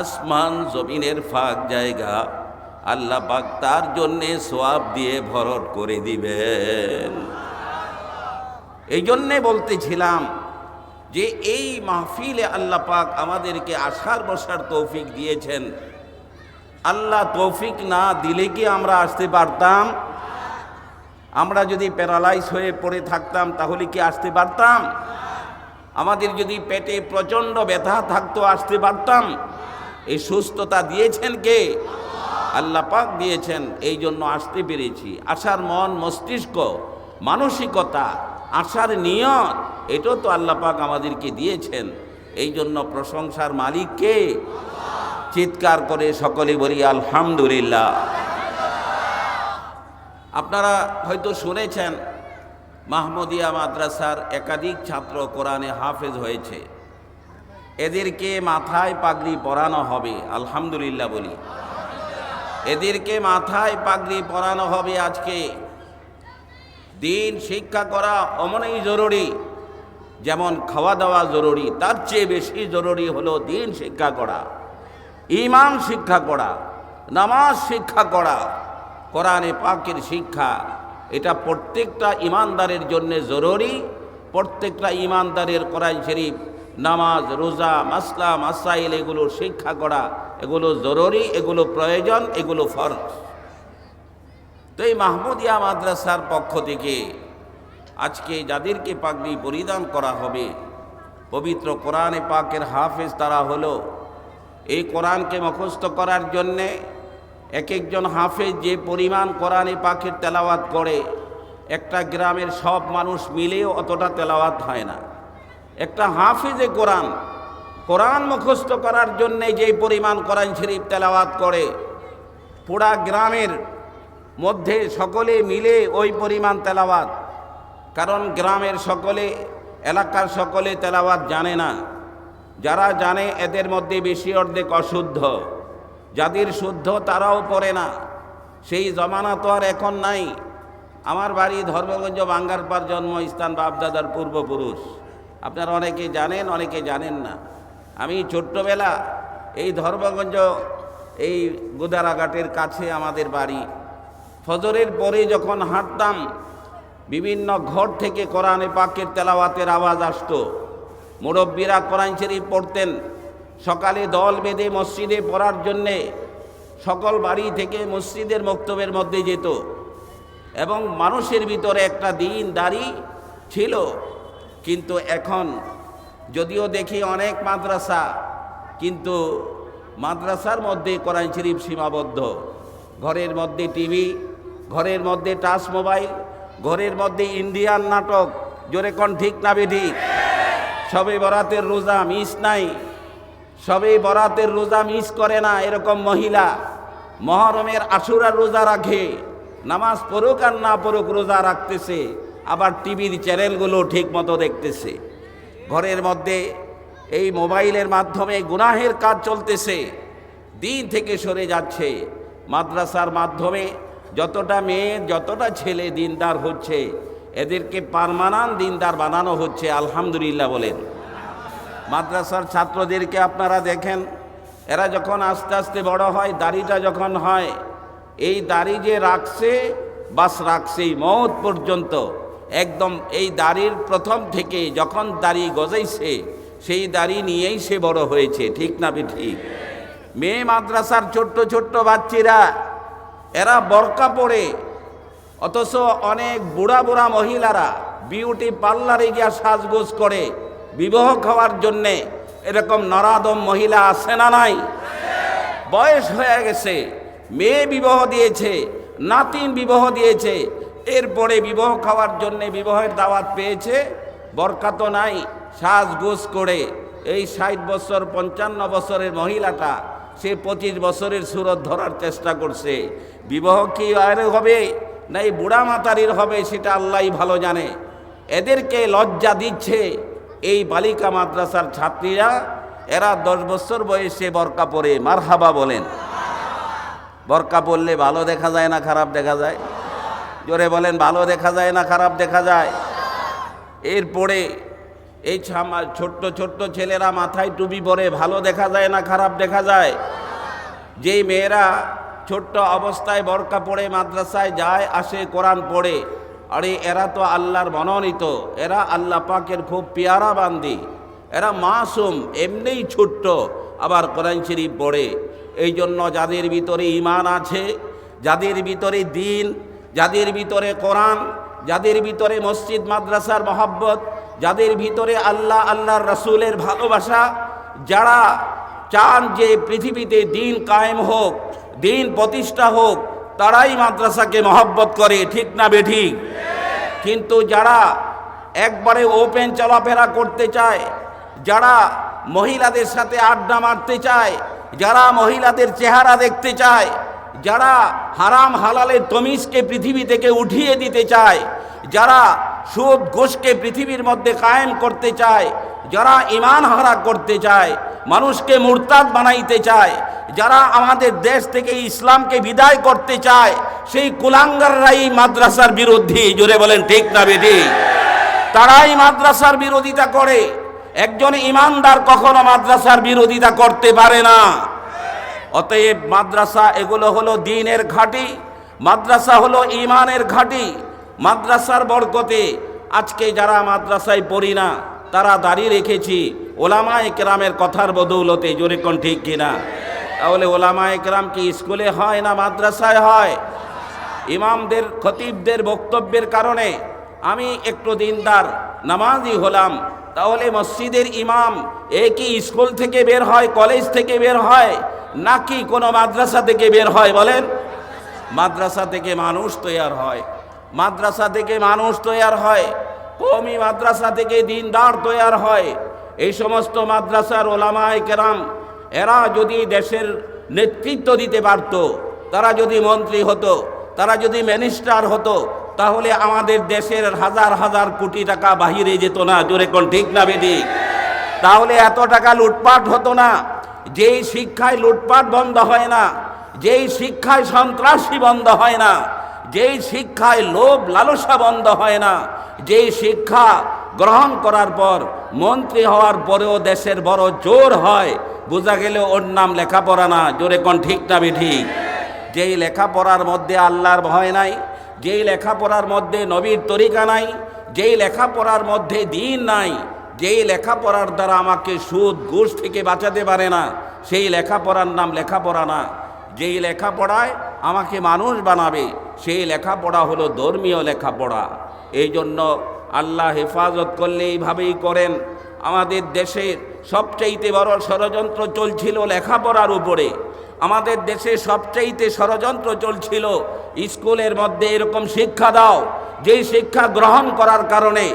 আসমান জমিনের ফাঁক জায়গা। আল্লাহ পাক তার জন্যে সোয়াব দিয়ে ভরট করে দিবেন। এই জন্যে বলতেছিলাম যে এই মাহফিলে আল্লাহ পাক আমাদেরকে আসার বসার তৌফিক দিয়েছেন। আল্লাহ তৌফিক না দিলে কি আমরা আসতে পারতাম? আমরা যদি প্যারালাইজ হয়ে পড়ে থাকতাম তাহলে কি আসতে পারতাম? আমাদের যদি পেটে প্রচণ্ড ব্যথা থাকতো আসতে পারতাম? এই সুস্থতা দিয়েছেন কে? আল্লাহ পাক দিয়েছেন এই জন্য আসতে পেরেছি। আসার মন, মস্তিষ্ক, মানসিকতা আসার নিয়ত, এটাও তো আল্লাহ পাক আমাদেরকে দিয়েছেন। এই জন্য প্রশংসার মালিককে চিৎকার করে সকলে বলি, আলহামদুলিল্লাহ। আপনারা হয়তো শুনেছেন, মাহমুদিয়া মাদ্রাসার একাধিক ছাত্র কোরআনে হাফেজ হয়েছে। এদেরকে মাথায় পাগড়ি পরানো হবে, আলহামদুলিল্লাহ বলি। এদেরকে মাথায় পাগড়ি পরানো হবে আজকে। দিন শিক্ষা করা অমনই জরুরি, যেমন খাওয়া দাওয়া জরুরি, তার চেয়ে বেশি জরুরি হলো দিন শিক্ষা করা ইমান শিক্ষা করা, নামাজ শিক্ষা করা, কোরআনে পাকের শিক্ষা। এটা প্রত্যেকটা ইমানদারের জন্য জরুরি, প্রত্যেকটা ইমানদারের কোরআন শরীফ নামাজ, রোজা, মাসলা, মাসাইল, এগুলো শিক্ষা করা, এগুলো জরুরি, এগুলো প্রয়োজন, এগুলো ফরজ। তো এই মাহমুদিয়া মাদ্রাসার পক্ষ থেকে আজকে যাদেরকে পাগড়ি পরিধান করা হবে, পবিত্র কোরআনে পাকের হাফেজ তারা হলো, এই কোরআনকে মুখস্থ করার জন্যে এক একজন হাফেজ যে পরিমাণ কোরআনে পাকের তেলাওয়াত করে, একটা গ্রামের সব মানুষ মিলেও অতটা তেলাওয়াত হয় না। একটা হাফিজে কোরআন কোরআন মুখস্থ করার জন্যে যেই পরিমাণ কোরআন শরীফ তেলাওয়াত করে, পুরা গ্রামের মধ্যে সকলে মিলে ওই পরিমাণ তেলাওয়াত, কারণ গ্রামের সকলে, এলাকার সকলে তেলাওয়াত জানে না। যারা জানে এদের মধ্যে বেশি অর্ধেক অশুদ্ধ, যাদের শুদ্ধ তারাও পড়ে না। সেই জমানা তো আর এখন নাই। আমার বাড়ি ধর্মগঞ্জ বাঙ্গারপার জন্মস্থান বাপদাদার পূর্বপুরুষ। আপনারা অনেকে জানেন অনেকে জানেন না। আমি ছোট্টবেলা এই ধর্মগঞ্জ, এই গোদারাঘাটের কাছে আমাদের বাড়ি। ফজরের পরে যখন হাঁটতাম, বিভিন্ন ঘর থেকে কোরআনে পাকের তেলাওয়াতের আওয়াজ আসতো। মুরব্বীরা কোরআন শরীফ পড়তেন। সকালে দল বেঁধে মসজিদে পড়ার জন্যে সকল বাড়ি থেকে মসজিদের মক্তবের মধ্যে যেত। এবং মানুষের ভিতরে একটা দিন দাড়ি ছিল কিন্তু এখন যদিও দেখি অনেক মাদ্রাসা, কিন্তু মাদ্রাসার মধ্যে কোরআন শরীফ সীমাবদ্ধ। ঘরের মধ্যে টিভি, ঘরের মধ্যে টাচ মোবাইল, ঘরের মধ্যে ইন্ডিয়ান নাটক, জোরে কোন ঠিক না বেঠিক সবে বরাতের রোজা মিস নাই, সবে বরাতের রোজা মিস করে না এরকম মহিলা। মহরমের আশুরার রোজা রাখে, নামাজ পড়ুক আর না পড়ুক রোজা রাখতেছে। আবার টিভির চ্যানেলগুলো ঠিক মতো দেখতেছে। ঘরের মধ্যে এই মোবাইলের মাধ্যমে গুনাহের কাজ চলতেছে। দিন থেকে সরে যাচ্ছে। মাদ্রাসার মাধ্যমে যতটা মেয়ে, যতটা ছেলে দিনদার হচ্ছে, এদেরকে পারমানান দিনদার বানানো হচ্ছে, আলহামদুলিল্লাহ বলেন। মাদ্রাসার ছাত্রদেরকে আপনারা দেখেন, এরা যখন আস্তে আস্তে বড় হয়, দাড়িটা যখন হয়, এই দাড়ি যে রাখছে, বাস রাখছেই, মৌত পর্যন্ত। একদম এই দাড়ির প্রথম থেকে যখন দাড়ি গজাইছে, সেই দাড়ি নিয়েই সে বড় হয়েছে, ঠিক না ঠিক মেয়ে মাদ্রাসার ছোট্ট ছোট্ট বাচ্চিরা, এরা বরকা পড়ে অথচ অনেক বুড়া বুড়া মহিলারা বিউটি পার্লারে গিয়া সাজগোজ করে, বিবাহ খাওয়ার জন্যে এরকম নরাদম মহিলা আছে না নাই? বয়স হয়ে গেছে, মেয়ে বিবাহ দিয়েছে, নাতিন বিবাহ দিয়েছে এরপরে বিবাহ খাওয়ার জন্যে বিবাহের দাওয়াত পেয়েছে বরকা তো নাই, সাজগোজ করে। এই ষাট বছর, পঞ্চান্ন বছরের মহিলাটা, সে পঁচিশ বছরের সুরত ধরার চেষ্টা করছে। বিবাহ কি আর হবে না এই বুড়া মাতারির হবে, সেটা আল্লাহই ভালো জানে। এদেরকে লজ্জা দিচ্ছে এই বালিকা মাদ্রাসার ছাত্রীরা, এরা দশ বছর বয়সে বরকা পরে মারহাবা বলেন। বরকা পরলে ভালো দেখা যায় না, খারাপ দেখা যায়? জোরে বলেন, ভালো দেখা যায় না খারাপ দেখা যায়? এরপরে এই ছোট্ট ছোট্ট ছেলেরা মাথায় টুপি পরে ভালো দেখা যায় না খারাপ দেখা যায়? যেই মেয়েরা ছোট্ট অবস্থায় বরকা পড়ে মাদ্রাসায় যায়, আসে, কোরআন পড়ে, আরে এরা তো আল্লাহর মনোনীত, এরা আল্লাহ পাকের খুব পেয়ারা বান্দি, এরা মাসুম, এমনিই ছোট্ট, আবার কোরআন শরীফ পড়ে। এই জন্য যাদের ভিতরে ইমান আছে, যাদের ভিতরে দিন যাদের ভিতরে কোরআন, যাদের ভিতরে মসজিদ, মাদ্রাসার মহাব্বত, যাদের ভিতরে আল্লাহ, আল্লাহর রসুলের ভালোবাসা, যারা চান যে পৃথিবীতে দিন কায়েম হোক, দিন প্রতিষ্ঠা হোক, তারাই মাদ্রাসাকে মহব্বত করে, ঠিক না বেঠিক? কিন্তু যারা একবারে ওপেন চলাফেরা করতে চায়, যারা মহিলাদের সাথে আড্ডা মারতে চায়, যারা মহিলাদের চেহারা দেখতে চায় যারা হারাম হালালের তমিজকে পৃথিবী থেকে উঠিয়ে দিতে চায়, যারা সুদ, ঘোষকে পৃথিবীর মধ্যে কায়েম করতে চায়, যারা ইমান হারা করতে চায়, মানুষকে মুরতাদ বানাইতে চায়, যারা আমাদের দেশ থেকে ইসলামকে বিদায় করতে চায়, সেই কুলাঙ্গাররাই মাদ্রাসার বিরোধী। জোরে বলেন, ঠিক না বেটি তারাই মাদ্রাসার বিরোধিতা করে। একজন ইমানদার কখনো মাদ্রাসার বিরোধিতা করতে পারে না। অতএব মাদ্রাসা এগুলো হলো দিনের ঘাঁটি, মাদ্রাসা হলো ইমানের ঘাঁটি, মাদ্রাসার বরকতে। আজকে যারা মাদ্রাসায় পড়ি না, তারা দাঁড়িয়ে রেখেছি ওলামা একরামের কথার বদৌলতে, জোরে কোন ঠিক কিনা? তাহলে ওলামা একরাম কি স্কুলে হয় না মাদ্রাসায় হয়? ইমামদের, খতিবদের বক্তব্যের কারণে আমি একটু দিনদার, নামাজি হলাম। তাহলে মসজিদের ইমাম এ কি স্কুল থেকে বের হয়, কলেজ থেকে বের হয় নাকি কোনো মাদ্রাসা থেকে বের হয় বলেন? মাদ্রাসা থেকে মানুষ তৈয়ার হয়। মাদ্রাসা থেকে মানুষ তৈয়ার হয়। কমি মাদ্রাসা থেকে দিনদার তৈয়ার হয়। এই সমস্ত মাদ্রাসার ওলামায় কেরাম, এরা যদি দেশের নেতৃত্ব দিতে পারত, তারা যদি মন্ত্রী হতো, তারা যদি মিনিস্টার হতো, তাহলে আমাদের দেশের হাজার হাজার কোটি টাকা বাহিরে যেত না। জোরে কোন ঠিক না বেদি তাহলে এত টাকা লুটপাট হতো না। যেই শিক্ষায় লুটপাট বন্ধ হয় না, যেই শিক্ষায় সন্ত্রাসী বন্ধ হয় না, যেই শিক্ষায় লোভ লালসা বন্ধ হয় না, যেই শিক্ষা গ্রহণ করার পর মন্ত্রী হওয়ার পরেও দেশের বড় জোর হয়, বোঝা গেলে ওর নাম লেখাপড়া না, জোরে কোন ঠিক না ঠিক যেই লেখাপড়ার মধ্যে আল্লাহর ভয় নাই, যেই লেখাপড়ার মধ্যে নবীর তরিকা নাই, যেই লেখাপড়ার মধ্যে দিন নাই যেই লেখাপড়ার দ্বারা আমাকে সুদ, ঘুষ থেকে বাঁচাতে পারে না, সেই লেখাপড়ার নাম লেখাপড়া না। যেই লেখাপড়ায় আমাকে মানুষ বানাবে, সেই লেখাপড়া হলো ধর্মীয় লেখাপড়া। এই জন্য আল্লাহ হেফাজত করলে এইভাবেই করেন। আমাদের দেশের সবচাইতে বড় ষড়যন্ত্র চলছিল লেখাপড়ার উপরে। আমাদের দেশে সবচাইতে ষড়যন্ত্র চলছিল স্কুলের মধ্যে এরকম শিক্ষা দাও, যেই শিক্ষা গ্রহণ করার কারণে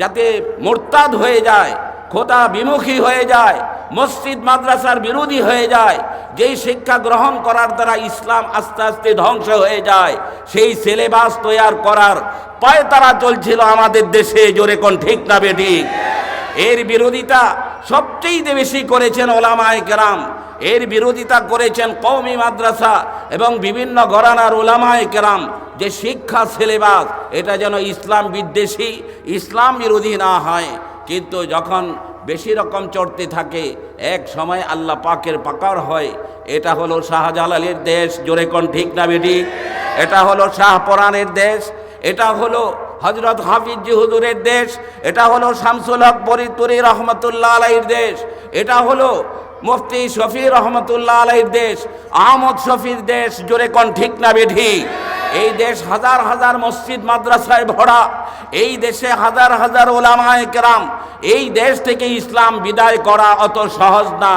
যাতে মোরতাদ হয়ে যায়, খোদা বিমুখী হয়ে যায়, মসজিদ মাদ্রাসার বিরোধী হয়ে যায়, যেই শিক্ষা গ্রহণ করার দ্বারা ইসলাম আস্তে আস্তে ধ্বংস হয়ে যায়, সেই সিলেবাস তৈয়ার করার পায় তারা চলছিল আমাদের দেশে, জোরে কোন ঠিক না বেঠিক এর বিরোধিতা সবচেয়ে বেশি করেছেন ওলামায় কেরাম এর বিরোধিতা করেছেন কৌমি মাদ্রাসা এবং বিভিন্ন ঘরানার ওলামায় কেরাম। যে শিক্ষা সিলেবাস, এটা যেন ইসলাম বিদ্বেষী, ইসলাম বিরোধী না হয়। কিন্তু যখন বেশি রকম চড়তে থাকে, এক সময় আল্লাহ পাকের পাকার হয়। এটা হলো শাহজালালের দেশ, জোরে কোন ঠিক না বেটি? এটা হলো শাহপরানের দেশ, এটা হলো হজরত হাফিজ হুজুরের দেশ, এটা হলো শামসুল হক বরিতুরি রহমতুল্লাহ আলাইর দেশ, এটা হলো মুফতি শফি রহমতুল্লাহ আলাইর দেশ, আহমদ শফির দেশ, জোরে কোন ঠিক না বেঠি? এই দেশ হাজার হাজার মসজিদ, মাদ্রাসায় ভরা। এই দেশে হাজার হাজার ওলামায় কেরাম। এই দেশ থেকে ইসলাম বিদায় করা অত সহজ না।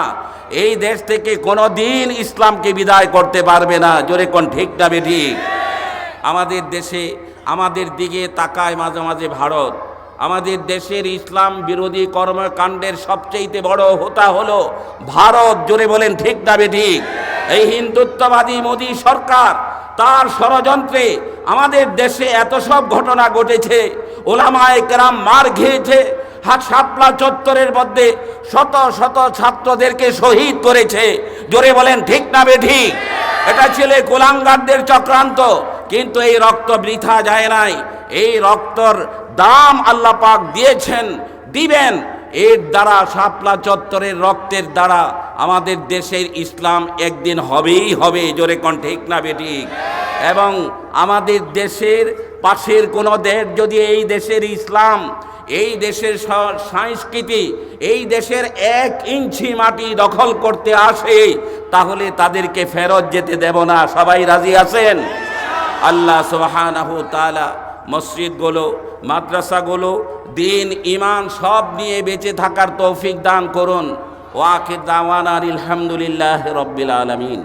এই দেশ থেকে কোনো দিন ইসলামকে বিদায় করতে পারবে না। জোরে কোন ঠিক না বেঠি? আমাদের দেশে, আমাদের দিকে তাকায় মাঝে মাঝে ভারত। আমাদের দেশের ইসলাম বিরোধী কর্মকাণ্ডের সবচেয়ে বড় হোতা হলো ভারত। জোরে বলেন, ঠিক না ঠিক? এই হিন্দুত্ববাদী মোদী সরকার তার ষড়যন্ত্রে আমাদের দেশে এত সব ঘটনা ঘটেছে, ওলামায় কেরাম মার খেয়েছে হাট শাপলা চত্বরের মধ্যে শত শত ছাত্রদেরকে শহীদ করেছে। জোরে বলেন, ঠিক না ঠিক? এটা ছিল কোলাঙ্গারদের চক্রান্ত, কিন্তু এই রক্ত বৃথা যায় নাই। এই রক্তর দাম আল্লাহ পাক দিয়েছেন, দিবেন। এর দ্বারা শাপলা চত্বরের রক্তের দ্বারা আমাদের দেশের ইসলাম একদিন হবেই হবে, জোরে কণ্ঠ ঠিক না বেঠিক এবং আমাদের দেশের পাশের কোনো দেশ যদি এই দেশের ইসলাম, এই দেশের সংস্কৃতি, এই দেশের এক ইঞ্চি মাটি দখল করতে আসে, তাহলে তাদেরকে ফেরত যেতে দেব না। সবাই রাজি আছেন? আল্লাহ সুবহানাহু মসজিদগুলো মাদ্রাসাগুলো, দিন ইমান সব নিয়ে বেঁচে থাকার তৌফিক দান করুন। ওয়াকে দাওয়ান আলহামদুলিল্লাহ রব্বিল আলামিন।